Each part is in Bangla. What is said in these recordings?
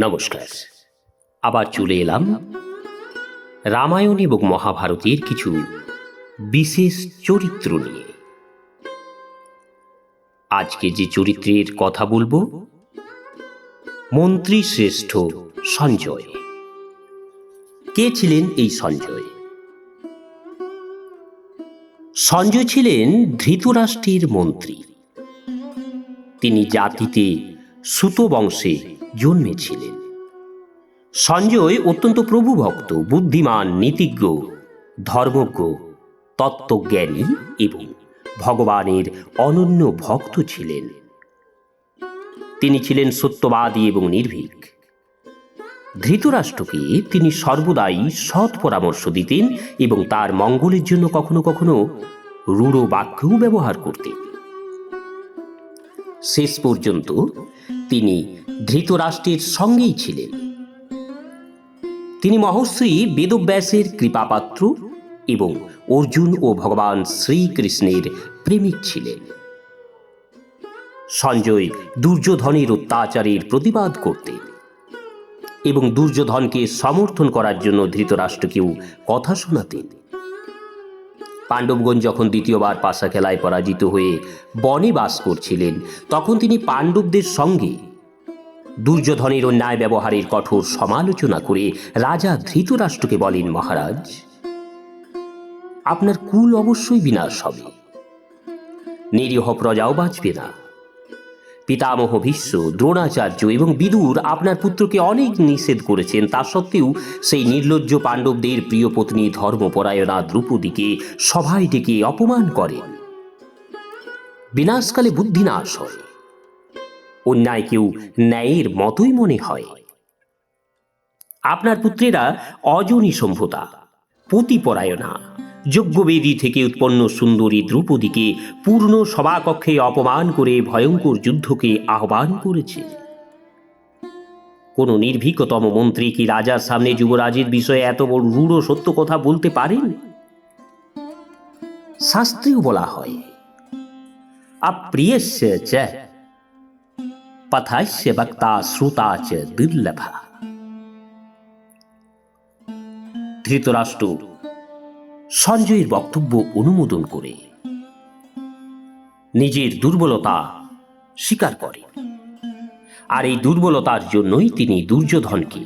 নমস্কার। আবার চলে এলাম রামায়ণ এবং মহাভারতের কিছু বিশেষ চরিত্র নিয়ে। আজকে যে চরিত্রের কথা বলব মন্ত্রী শ্রেষ্ঠ সঞ্জয়। কে ছিলেন এই সঞ্জয়? সঞ্জয় ছিলেন ধৃতরাষ্ট্রের মন্ত্রী। তিনি জাতিতে সুত বংশে জন্মেছিলেন। সঞ্জয় অত্যন্ত প্রভুভক্ত, বুদ্ধিমান, নীতিজ্ঞ, ধর্মজ্ঞ, তত্ত্বজ্ঞানী এবং ভগবানের অনন্য ভক্ত ছিলেন। তিনি ছিলেন সত্যবাদী এবং নির্ভীক। ধৃতরাষ্ট্রকে তিনি সর্বদাই সৎ পরামর্শ দিতেন এবং তার মঙ্গলের জন্য কখনো কখনো রূঢ় বাক্যও ব্যবহার করতেন। শেষ পর্যন্ত তিনি ধৃতরাষ্ট্রের সঙ্গেই ছিলেন। তিনি মহর্ষি বেদব্যাসের কৃপাপাত্র এবং অর্জুন ও ভগবান শ্রীকৃষ্ণের প্রেমিক ছিলেন। সঞ্জয় দুর্যোধনের অত্যাচারের প্রতিবাদ করতেন এবং দুর্যোধনকে সমর্থন করার জন্য ধৃতরাষ্ট্রকেও কথা শোনাতেন। পাণ্ডবগণ যখন দ্বিতীয়বার পাশা খেলায় পরাজিত হয়ে বনে বাস করছিলেন, তখন তিনি পাণ্ডবদের সঙ্গে দুর্যোধনের অন্যায় ব্যবহারের কঠোর সমালোচনা করে রাজা ধৃতরাষ্ট্রকে বলেন, মহারাজ, আপনার কুল অবশ্যই বিনাশ হবে। নিরীহ প্রজাও বাঁচবে না। পিতামহ ভীষ্ম, দ্রোণাচার্য এবং বিদুর আপনার পুত্রকে অনেক নিষেধ করেছেন। তা সত্ত্বেও সেই নির্লজ্জ পাণ্ডবদের প্রিয় পত্নী ধর্মপরায়ণা দ্রৌপদীকে সভায় ডেকে অপমান করেন বিনাশকালে বুদ্ধি নাশ হয় অন্যায়কেও ন্যায়ের মতোই মনে হয়। আপনার পুত্রেরা অজনী সম্ভতা, পতিপরায়ণা। যজ্ঞবেদী থেকে উৎপন্ন সুন্দরী দ্রৌপদীকে পূর্ণ সভাকক্ষে অপমান করে ভয়ঙ্কর যুদ্ধকে আহ্বান করেছে। কোন নির্ভীকতম মন্ত্রী কি রাজার সামনে যুবরাজের বিষয়ে এত বড় রূঢ় সত্য কথা বলতে পারেন? শাস্ত্রেও বলা হয় বক্তা শ্রোতা চ ধৃতরাষ্ট্র সঞ্জয়ের বক্তব্য অনুমোদন করে। নিজের দুর্বলতা স্বীকার করেন। আর এই দুর্বলতার জন্যই তিনি দুর্যোধনকে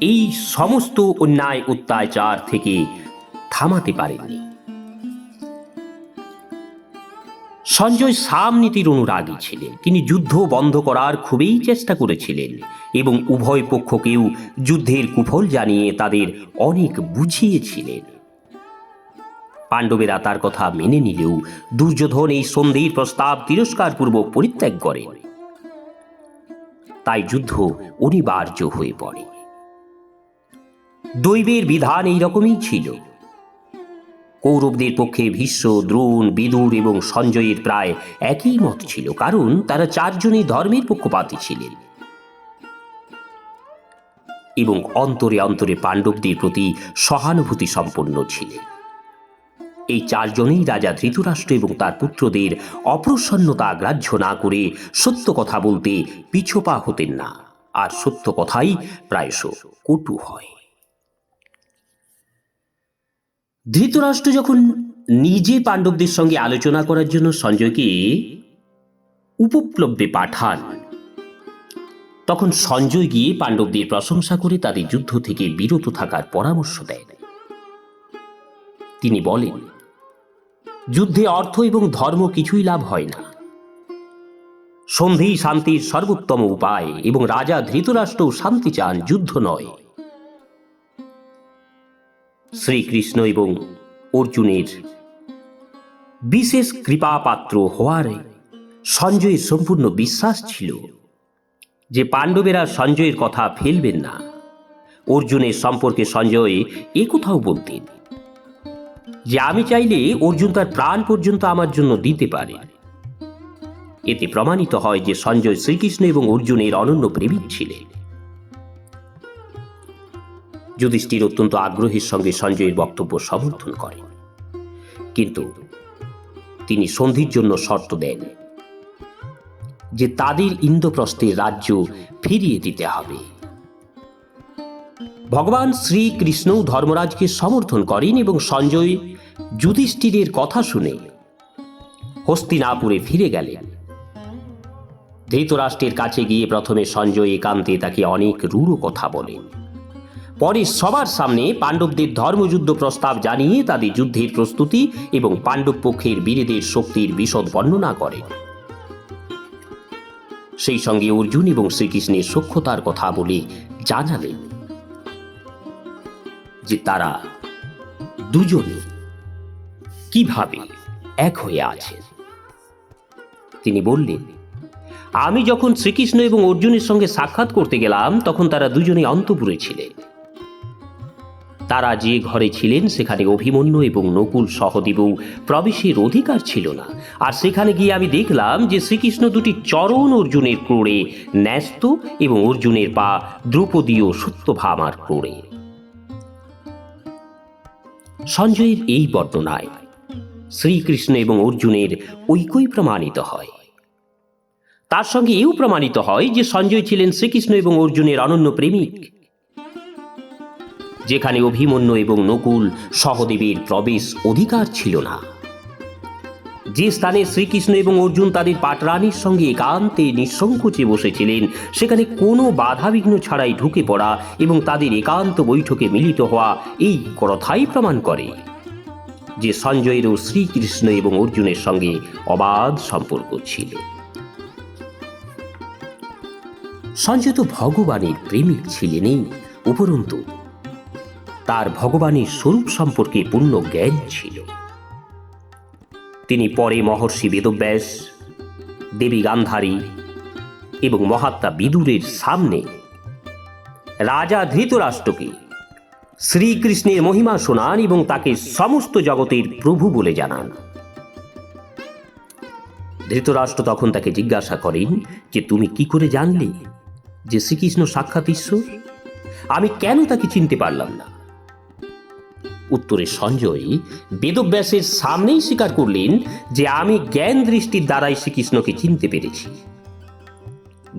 এই সমস্ত অন্যায় অত্যাচার থেকে থামাতে পারেননি। সঞ্জয় সাম নীতির অনুরাগী ছিলেন। তিনি যুদ্ধ বন্ধ করার খুবই চেষ্টা করেছিলেন এবং উভয় পক্ষকেও যুদ্ধের কুফল জানিয়ে তাদের অনেক বুঝিয়েছিলেন। পাণ্ডবেরা তার কথা মেনে নিলেও দুর্যোধন এই সন্ধির প্রস্তাব তিরস্কারপূর্বক পরিত্যাগ করেন। তাই যুদ্ধ অনিবার্য হয়ে পড়ে। দৈবের বিধান এই রকমই ছিল। কৌরবদের পক্ষে ভীষ্ম, দ্রোণ, বিদুর এবং সঞ্জয়ের প্রায় একই মত ছিল, কারণ তারা চারজনই ধর্মের পক্ষপাতী ছিলেন। এবং অন্তরে অন্তরে পাণ্ডবদের প্রতি সহানুভূতি সম্পন্ন ছিলেন। এই চারজনেই রাজা ধৃতরাষ্ট্র এবং তার পুত্রদের অপ্রসন্নতা গ্রাহ্য না করে সত্য কথা বলতে পিছোপা হতেন না। আর সত্য কথাই প্রায়শ কটু হয়। ধৃতরাষ্ট্র যখন নিজে পাণ্ডবদের সঙ্গে আলোচনা করার জন্য সঞ্জয়কে উপপ্লব্ধে পাঠান, তখন সঞ্জয় গিয়ে পাণ্ডবদের প্রশংসা করে তাদের যুদ্ধ থেকে বিরত থাকার পরামর্শ দেন। তিনি বলেন যুদ্ধে অর্থ এবং ধর্ম কিছুই লাভ হয় না। সন্ধি শান্তির সর্বোত্তম উপায় এবং রাজা ধৃতরাষ্ট্র শান্তি চান যুদ্ধ নয়। শ্রীকৃষ্ণ এবং অর্জুনের বিশেষ কৃপাপাত্র হওয়ার সঞ্জয়ের সম্পূর্ণ বিশ্বাস ছিল যে পাণ্ডবেরা সঞ্জয়ের কথা ফেলবেন না। অর্জুনের সম্পর্কে সঞ্জয় এ কোথাও বলতেন। যে আমি চাইলে অর্জুন তার প্রাণ পর্যন্ত আমার জন্য দিতে পারে। এতে প্রমাণিত হয় যে সঞ্জয় শ্রীকৃষ্ণ এবং অর্জুনের অনন্য প্রেমিক ছিলেন। যুধিষ্ঠির অত্যন্ত আগ্রহের সঙ্গে সঞ্জয়ের বক্তব্য সমর্থন করেন। কিন্তু তিনি সন্ধির জন্য শর্ত দেন যে তাদের ইন্দ্রপ্রস্থের রাজ্য ফিরিয়ে দিতে হবে। ভগবান শ্রীকৃষ্ণও ধর্মরাজকে সমর্থন করেন এবং সঞ্জয় যুধিষ্ঠিরের কথা শুনে হস্তিনাপুরে ফিরে গেলেন। ধৃতরাষ্ট্রের কাছে গিয়ে প্রথমে সঞ্জয় একান্তে তাকে অনেক রূঢ় কথা বলেন। পরে সবার সামনে পাণ্ডবদের ধর্মযুদ্ধ প্রস্তাব জানিয়ে তাদের যুদ্ধের প্রস্তুতি এবং পাণ্ডব পক্ষের বীরেদের শক্তির বিশদ বর্ণনা করেন। সেই সঙ্গে অর্জুন এবং শ্রীকৃষ্ণের সক্ষতার কথা বলে জানালেন। যে তারা দুজনে কীভাবে এক হয়ে আছেন তিনি বললেন, আমি যখন শ্রীকৃষ্ণ এবং অর্জুনের সঙ্গে সাক্ষাৎ করতে গেলাম, তখন তারা দুজনে অন্তপুরে ছিলেন। তারা যে ঘরে ছিলেন, সেখানে অভিমন্যু এবং নকুল সহদেবও প্রবেশের অধিকার ছিল না। আর সেখানে গিয়ে আমি দেখলাম যে শ্রীকৃষ্ণ দুটি চরণ অর্জুনের ক্রোড়ে ন্যস্ত এবং অর্জুনের পা দ্রৌপদীয় সত্যভামার ক্রোড়ে। সঞ্জয়ের এই বর্ণনায় শ্রীকৃষ্ণ এবং অর্জুনের ঐক্যই প্রমাণিত হয়। তার সঙ্গে এও প্রমাণিত হয় যে সঞ্জয় ছিলেন শ্রীকৃষ্ণ এবং অর্জুনের অনন্য প্রেমিক, যেখানে অভিমন্যু এবং নকুল সহদেবের প্রবেশ অধিকার ছিল না। যে স্থানে শ্রীকৃষ্ণ এবং অর্জুন তাদের পাটরানির সঙ্গে একান্তে নিঃসংকোচে বসেছিলেন, সেখানে কোনো বাধাবিঘ্ন ছাড়াই ঢুকে পড়া এবং তাদের একান্ত বৈঠকে মিলিত হওয়া এই কথাই প্রমাণ করে যে সঞ্জয়েরও শ্রীকৃষ্ণ এবং অর্জুনের সঙ্গে অবাধ সম্পর্ক ছিল। সঞ্জয় তো ভগবানের প্রেমিক ছিলেনই, উপরন্তু তার ভগবানের স্বরূপ সম্পর্কে পূর্ণ জ্ঞান ছিল। তিনি পরে মহর্ষি বেদব্যাস, দেবী গান্ধারী এবং মহাত্মা বিদুরের সামনে রাজা ধৃতরাষ্ট্রকে শ্রীকৃষ্ণের মহিমা শোনান এবং তাকে সমস্ত জগতের প্রভু বলে জানান। ধৃতরাষ্ট্র তখন তাকে জিজ্ঞাসা করেন যে, তুমি কি করে জানলে যে শ্রীকৃষ্ণ সাক্ষাৎ ঈশ্বর? আমি কেন তাকে চিনতে পারলাম না? উত্তরে সঞ্জয় বেদব্যাসের সামনেই স্বীকার করলেন যে আমি জ্ঞান দৃষ্টির দ্বারাই শ্রীকৃষ্ণকে চিনতে পেরেছি।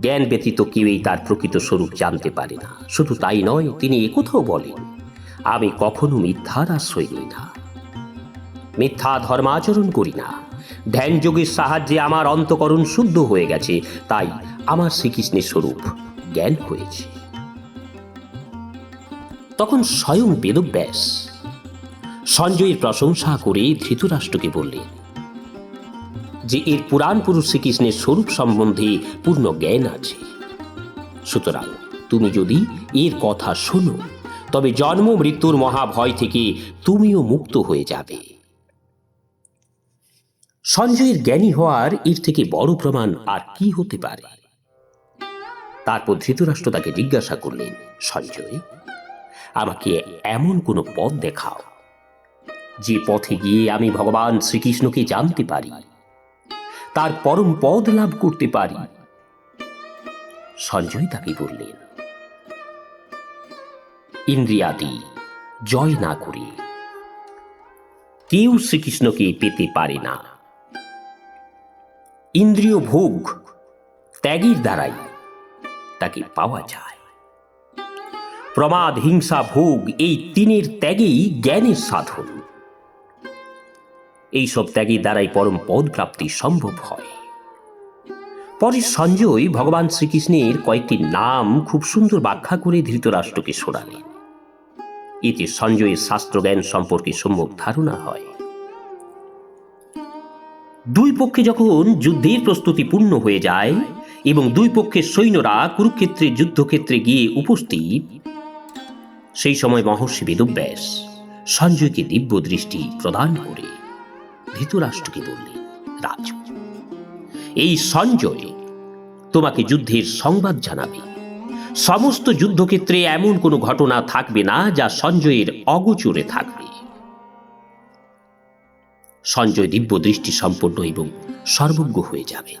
জ্ঞান ব্যতীত কেউই তার প্রকৃত স্বরূপ জানতে পারে না। শুধু তাই নয়, তিনি একথাও বলেন, আমি কখনো মিথ্যার আশ্রয় নিই না। মিথ্যা ধর্মাচরণ করি না। ধ্যান যোগের সাহায্যে আমার অন্তকরণ শুদ্ধ হয়ে গেছে, তাই আমার শ্রীকৃষ্ণের স্বরূপ জ্ঞান হয়েছে। তখন স্বয়ং বেদব্যাস সঞ্জয়ের প্রশংসা করে ধৃতরাষ্ট্রকে বললেন যে এর পুরাণ পুরুষ শ্রীকৃষ্ণের স্বরূপ সম্বন্ধে পূর্ণ জ্ঞান আছে। সুতরাং তুমি যদি এর কথা শোনো, তবে জন্ম, মৃত্যুর মহাভয় থেকে তুমিও মুক্ত হয়ে যাবে। সঞ্জয়ের জ্ঞানী হওয়ার এর থেকে বড় প্রমাণ আর কি হতে পারে? তারপর ধৃতরাষ্ট্র তাকে জিজ্ঞাসা করলেন, সঞ্জয়, আমাকে এমন কোনো পথ দেখাও। যে পথে গিয়ে আমি ভগবান শ্রীকৃষ্ণকে জানতে পারি, তার পরম পদ লাভ করতে পারি। সঞ্জয় তাকে বললেন, ইন্দ্রিয়াদি, জয় না করে কেউ শ্রীকৃষ্ণকে পেতে পারে না। ইন্দ্রিয় ভোগ ত্যাগের দ্বারাই তাকে পাওয়া যায়। প্রমাদ, হিংসা, ভোগ এই তিনের ত্যাগেই জ্ঞানের সাধন। এইসব ত্যাগের দ্বারাই পরম পদ প্রাপ্তি সম্ভব হয়। পরে সঞ্জয় ভগবান শ্রীকৃষ্ণের কয়েকটি নাম খুব সুন্দর ব্যাখ্যা করে ধৃতরাষ্ট্রকে শোনালেন এতে সঞ্জয়ের শাস্ত্রজ্ঞান সম্পর্কে সম্যক ধারণা হয়। দুই পক্ষে যখন যুদ্ধের প্রস্তুতি পূর্ণ হয়ে যায় এবং দুই পক্ষের সৈন্যরা কুরুক্ষেত্রে যুদ্ধক্ষেত্রে গিয়ে উপস্থিত, সেই সময় মহর্ষি বেদব্যাস সঞ্জয়কে দিব্য দৃষ্টি প্রদান করে। ধৃতরাষ্ট্রকে বললেন রাজ, এই সঞ্জয় তোমাকে যুদ্ধের সংবাদ জানাবে। সমস্ত যুদ্ধক্ষেত্রে এমন কোনো ঘটনা থাকবে না যা সঞ্জয়ের অগোচরে থাকবে। সঞ্জয় দিব্য দৃষ্টি সম্পন্ন এবং সর্বজ্ঞ হয়ে যাবে।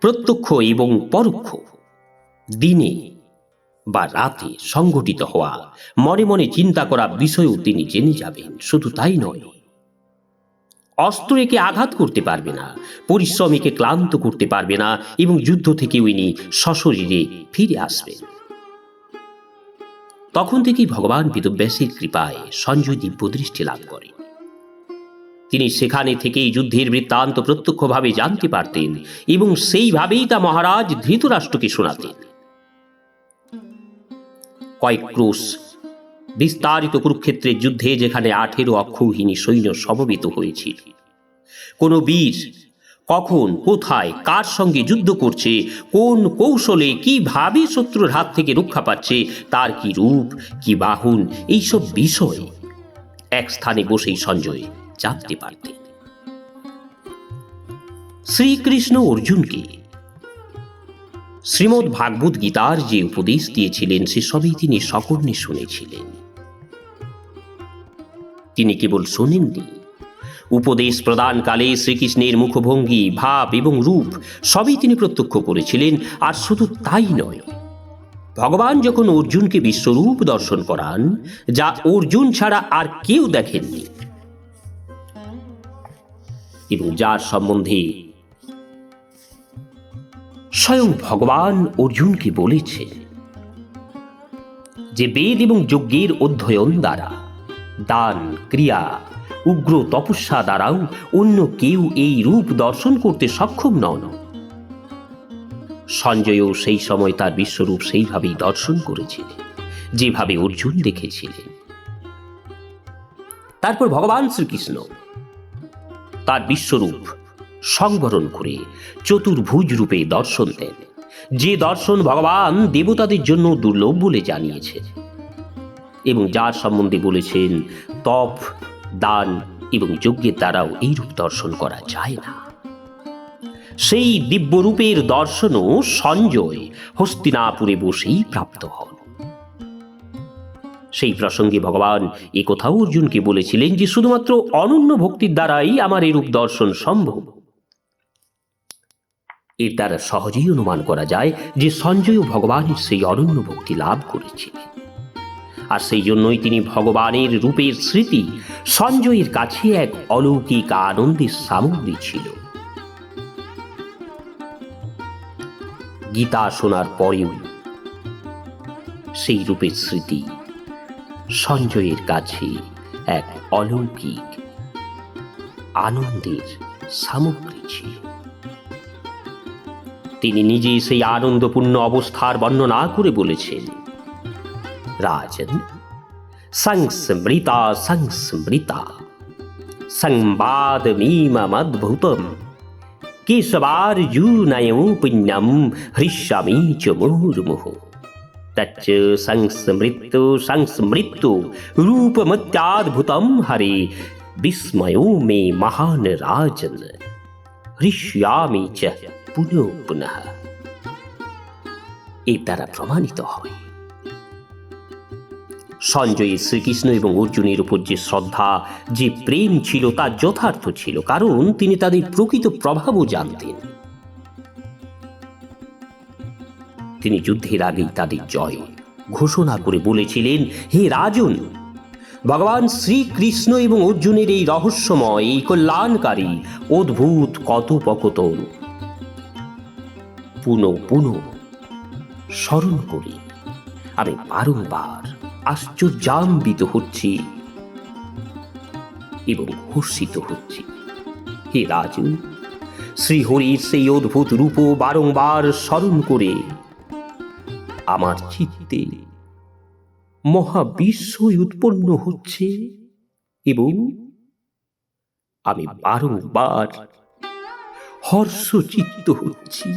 প্রত্যক্ষ এবং পরোক্ষ দিনে বা রাতে সংঘটিত হওয়া মনে মনে চিন্তা করা বিষয়ও তিনি জেনে যাবেন। শুধু তাই নয় অস্ত্র একে আঘাত করতে পারবে না পরিশ্রম একে ক্লান্ত করতে পারবে না এবং যুদ্ধ থেকে ইনি সশরীরে ফিরে আসবেন তখন থেকেই ভগবান বেদব্যাসের কৃপায় সঞ্জয় দিব্যদৃষ্টি লাভ করে। তিনি সেখানে থেকেই যুদ্ধের বৃত্তান্ত প্রত্যক্ষভাবে জানতে পারতেন এবং সেইভাবেই তা মহারাজ ধৃতরাষ্ট্রকে শোনাতেন। কয়েক ক্রোশ বিস্তারিত কুরুক্ষেত্রের যুদ্ধে যেখানে আঠেরো অক্ষৌহিনী সৈন্য সমবেত হয়েছিল। কোন বীর কখন, কোথায়, কার সঙ্গে যুদ্ধ করছে, কোন কৌশলে কীভাবে শত্রুর হাত থেকে রক্ষা পাচ্ছে, তার কি রূপ, কি বাহন, এইসব বিষয় এক স্থানে বসেই সঞ্জয় জানতে পারতেন শ্রীকৃষ্ণ অর্জুনকে শ্রীমদ্ ভাগবত গীতার যে উপদেশ দিয়েছিলেন সেসবই তিনি সকর্ণে শুনেছিলেন। তিনি কেবল শোনেননি। উপদেশ প্রদানকালে শ্রীকৃষ্ণের মুখভঙ্গি, ভাব এবং রূপ সবই তিনি প্রত্যক্ষ করেছিলেন, আর শুধু তাই নয়। ভগবান যখন অর্জুনকে বিশ্বরূপ দর্শন করান, যা অর্জুন ছাড়া আর কেউ দেখেননি, এবং যার সম্বন্ধে স্বয়ং ভগবান অর্জুনকে বলেছেন যে বেদ এবং যজ্ঞের অধ্যয়ন দ্বারা দান, ক্রিয়া, উগ্র তপস্যা দ্বারাও অন্য কেউ এই রূপ দর্শন করতে সক্ষম নন। সঞ্জয়ও সেই সময় তার বিশ্বরূপ সেইভাবেই দর্শন করেছিলেন যেভাবে অর্জুন দেখেছিলেন। তারপর ভগবান শ্রীকৃষ্ণ তার বিশ্বরূপ সংবরণ করে চতুর্ভুজ রূপে দর্শন দেন, যে দর্শন ভগবান দেবতাদের জন্য দুর্লভ বলে জানিয়েছেন। এবং যার সম্বন্ধে বলেছেন, তপ, দান এবং যজ্ঞের দ্বারাও এই রূপ দর্শন করা যায় না। সেই দিব্যরূপের দর্শনও সঞ্জয়, হস্তিনাপুরে বসেই প্রাপ্ত হন। সেই প্রসঙ্গে ভগবান এ কথাও অর্জুনকে বলেছিলেন যে, শুধুমাত্র অনন্য ভক্তির দ্বারাই আমার এরূপ দর্শন সম্ভব। এর দ্বারা সহজেই অনুমান করা যায় যে সঞ্জয় ভগবানের সেই অনন্য ভক্তি লাভ করেছিলেন। আর সেই জন্যই তিনি ভগবানের রূপের স্মৃতি সঞ্জয়ের কাছে এক অলৌকিক আনন্দের সামগ্রী ছিল। গীতা শোনার পরেও সেই রূপের স্মৃতি সঞ্জয়ের কাছে এক অলৌকিক আনন্দের সামগ্রী ছিল। তিনি নিজেই সেই আনন্দপূর্ণ অবস্থার বর্ণনা করে বলেছেন রাজন সংস্মৃতা সংস্মৃতা সংবাদমীমদ্ভুতম কেশবার্জুনয়ং পুণ্যম হৃষ্যামি চ মুহুর্মুহু তচ্চ সংস্মৃত্য সংস্মৃত্য রূপমত্যাদ্ভুতম হরে বিস্ময়ো মে মহান রাজন হৃষ্যামি চ পুনঃ পুনঃ এর দ্বারা প্রমাণিত হয় সঞ্জয়ের শ্রীকৃষ্ণ এবং অর্জুনের উপর যে শ্রদ্ধা, যে প্রেম ছিল তা যথার্থ ছিল, কারণ তিনি তাদের প্রকৃত প্রভাবও জানতেন। তিনি যুদ্ধের আগেই তাদের জয় ঘোষণা করে বলেছিলেন, হে রাজন, ভগবান শ্রীকৃষ্ণ এবং অর্জুনের এই রহস্যময়, এই কল্যাণকারী, অদ্ভুত, কথোপকথন, পুনঃ পুনঃ স্মরণ করি। আমি বারংবার আশ্চর্যান্বিত হচ্ছি এবং হর্ষিত হচ্ছি। হে রাজু, শ্রীহরির সেই অদ্ভুত রূপ বারংবার স্মরণ করে আমার চিত্তে মহাবিশ্বই উৎপন্ন হচ্ছে এবং আমি বারংবার হর্ষচিত্ত হচ্ছি।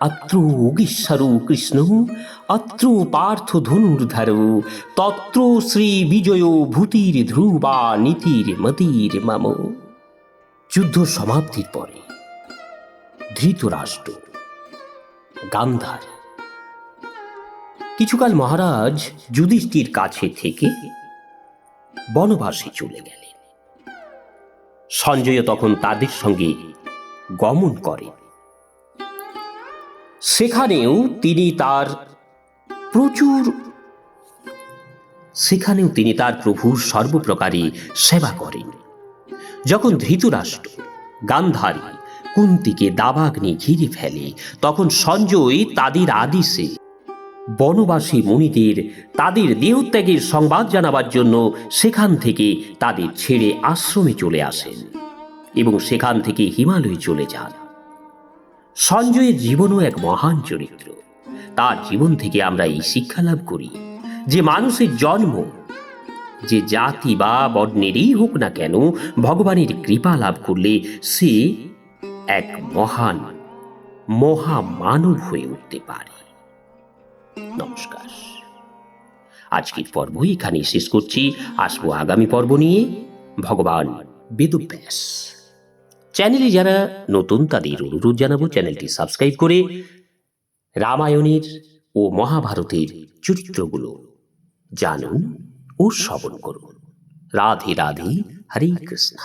অত্র অগীশ্বরু কৃষ্ণ অত্র পার্থ ধনুর্ধর তত্র শ্রী বিজয় ভূতির ধ্রুবা নীতির মতির মম যুদ্ধ সমাপ্তির পরে ধৃতরাষ্ট্র গান্ধার কিছুকাল মহারাজ যুধিষ্ঠির কাছে থেকে বনবাসে চলে গেলেন। সঞ্জয় তখন তাদের সঙ্গে গমন করেন। সেখানেও তিনি তার প্রচুর, সেখানেও তিনি তার প্রভুর সর্বপ্রকারে সেবা করেন। যখন ধৃতরাষ্ট্র, গান্ধারী কুন্তিকে দাবাগ্নি ঘিরে ফেলে, তখন সঞ্জয় তাদের আদিশে বনবাসী মুনিদের তাদের দেহত্যাগের সংবাদ জানাবার জন্য সেখান থেকে তাদের ছেড়ে আশ্রমে চলে আসেন এবং সেখান থেকে হিমালয়ে চলে যান। সঞ্জয়ের জীবনও এক মহান চরিত্র। তার জীবন থেকে আমরা এই শিক্ষা লাভ করি যে মানুষের জন্ম যে জাতি বা বর্ণেরই হোক না কেন ভগবানের কৃপা লাভ করলে সে এক মহান মহামানব হয়ে উঠতে পারে। নমস্কার। আজকের পর্ব এখানে শেষ করছি। আসব আগামী পর্ব নিয়ে। ভগবান বেদব্যাস। চ্যানেলে যারা নতুন, তাদের অনুরোধ জানাব চ্যানেলটি সাবস্ক্রাইব করে রামায়ণের ও মহাভারতের চরিত্রগুলো জানুন ও শ্রবণ করুন। রাধে রাধে, হরে কৃষ্ণ।